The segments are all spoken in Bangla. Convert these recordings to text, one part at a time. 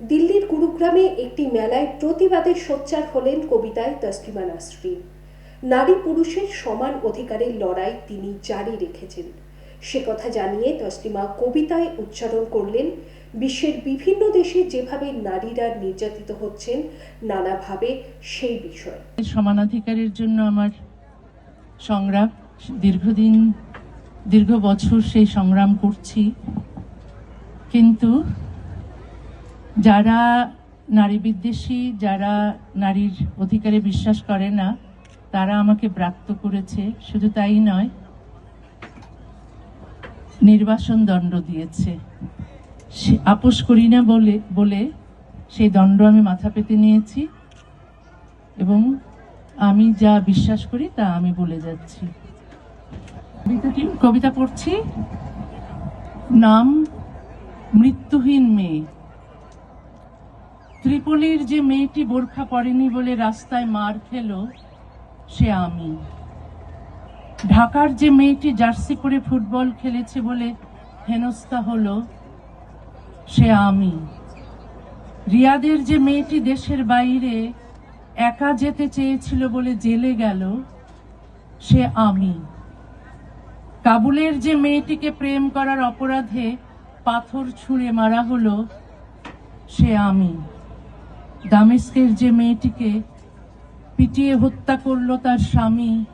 দিল্লির গুরুগ্রামে একটি মেলায় প্রতিবাদে সোচ্চার হলেন কবিতায় তসলিমা নাসরিন নারী পুরুষের সমান অধিকারের লড়াই তিনি জারি রেখেছেন। সে কথা জানিয়ে তসলিমা কবিতায় উচ্চারণ করলেন, বিশ্বের বিভিন্ন দেশে যেভাবে নারীরা নির্যাতিত হচ্ছেন, নানাভাবে সেই বিষয়। সমানাধিকারের জন্য আমার সংগ্রাম, দীর্ঘদিন, দীর্ঘ বছর সেই সংগ্রাম করছি। কিন্তু যারা নারী বিদ্বেষী, যারা নারীর অধিকারে বিশ্বাস করে না, তারা আমাকে ব্রাক্ত করেছে। শুধু তাই নয়, নির্বাসন দণ্ড দিয়েছে। আপোষ করি না বলে বলে সেই দণ্ড আমি মাথা পেতে নিয়েছি এবং আমি যা বিশ্বাস করি তা আমি বলে যাচ্ছি। কবিতাটি, কবিতা পড়ছি, নাম মৃত্যুহীন মেয়ে। ত্রিপলির যে মেয়েটি বোরখা পরেনি বলে রাস্তায় মার খেলো, সে আমি। ঢাকার যে মেয়েটি জার্সি পরে ফুটবল খেলেছে বলে হেনস্থা হলো, সে আমি। রিয়াদের যে মেয়েটি দেশের বাইরে একা যেতে চেয়েছিল বলে জেলে গেল, সে আমি। কাবুলের যে মেয়েটিকে প্রেম করার অপরাধে পাথর ছুঁড়ে মারা হলো, সে আমি। দামেস্কের যে মেয়েটিকে পিটিয়ে হত্যা করল তার স্বামী,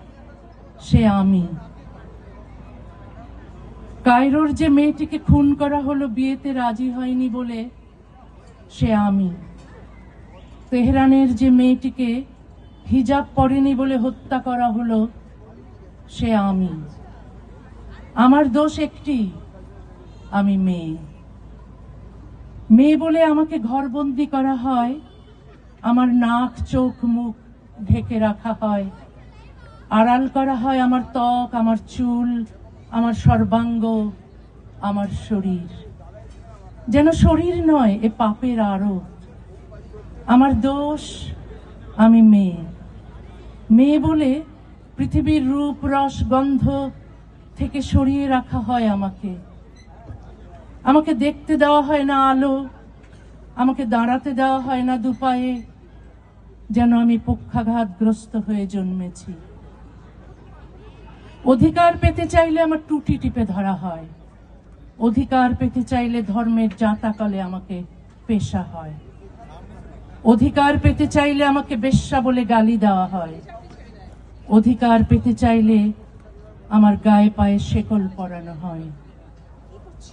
সে আমি। কায়রোর যে মেয়েটিকে খুন করা হলো বিয়েতে রাজি হয়নি বলে সে আমি। তেহরানের যে মেয়েটিকে হিজাব পরেনি বলে হত্যা করা হলো সে আমি। আমার দোষ একটি, আমি মেয়ে। মেয়ে বলে আমাকে ঘরবন্দি করা হয় আমার নাক, চোখ, মুখ ঢেকে রাখা হয়। আড়াল করা হয় আমার ত্বক, আমার চুল, আমার সর্বাঙ্গ, আমার শরীর। যেন শরীর নয়, এ পাপের আরও আমার দোষ, আমি মেয়ে। মেয়ে বলে পৃথিবীর রূপ, রস, গন্ধ থেকে সরিয়ে রাখা হয় আমাকে। আমাকে দেখতে দেওয়া হয় না আলো, আমাকে দাঁড়াতে দেওয়া হয় না দুপায়ে। যেন আমি পক্ষাঘাতগ্রস্ত হয়ে জন্মেছি। অধিকার পেতে চাইলে আমার টুটি টিপে ধরা হয়। অধিকার পেতে চাইলে ধর্মের জাঁতাকলে আমাকে পেশা হয়। অধিকার পেতে চাইলে আমাকে বেশ্যা বলে গালি দেওয়া হয়। অধিকার পেতে চাইলে আমার গায়ে পায়ে শেকল পরানো হয়।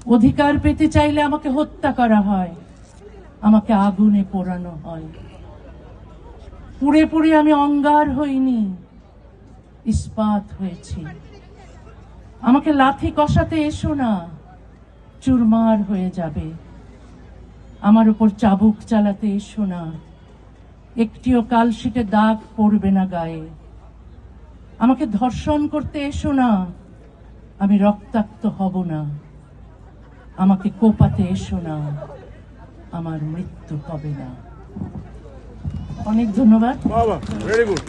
অধিকার পেতে চাইলে আমাকে হত্যা করা হয়। আমাকে আগুনে পোড়ানো হয়। পুড়ে পুড়ে আমি অঙ্গার হইনি, ইস্পাত হয়েছি। আমাকে লাথি কষাতে এসো না, চুরমার হয়ে যাবে। আমার উপর চাবুক চালাতে এসো না, একটিও কালশিটে দাগ পড়বে না গায়ে। আমাকে ধর্ষণ করতে এসো না, আমি রক্তাক্ত হব না, আমাকে কোপাতে এসো না, আমার মৃত্যু হবে না। অনেক ধন্যবাদ। বাবা ভেরি গুড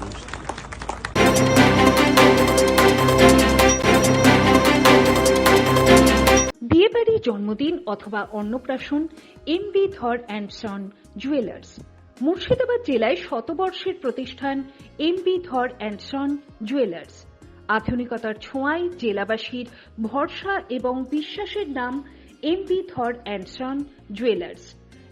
বিয়েবাড়ি জন্মদিন অথবা অন্নপ্রাশন M B Dhar and son jewellers Murshidabad জেলায় শতবর্ষের প্রতিষ্ঠান M B Dhar and son jewellers আধুনিকতার ছোঁয়ায় জেলাবাসীর ভরসা এবং বিশ্বাসের নাম M B Dhar and son jewellers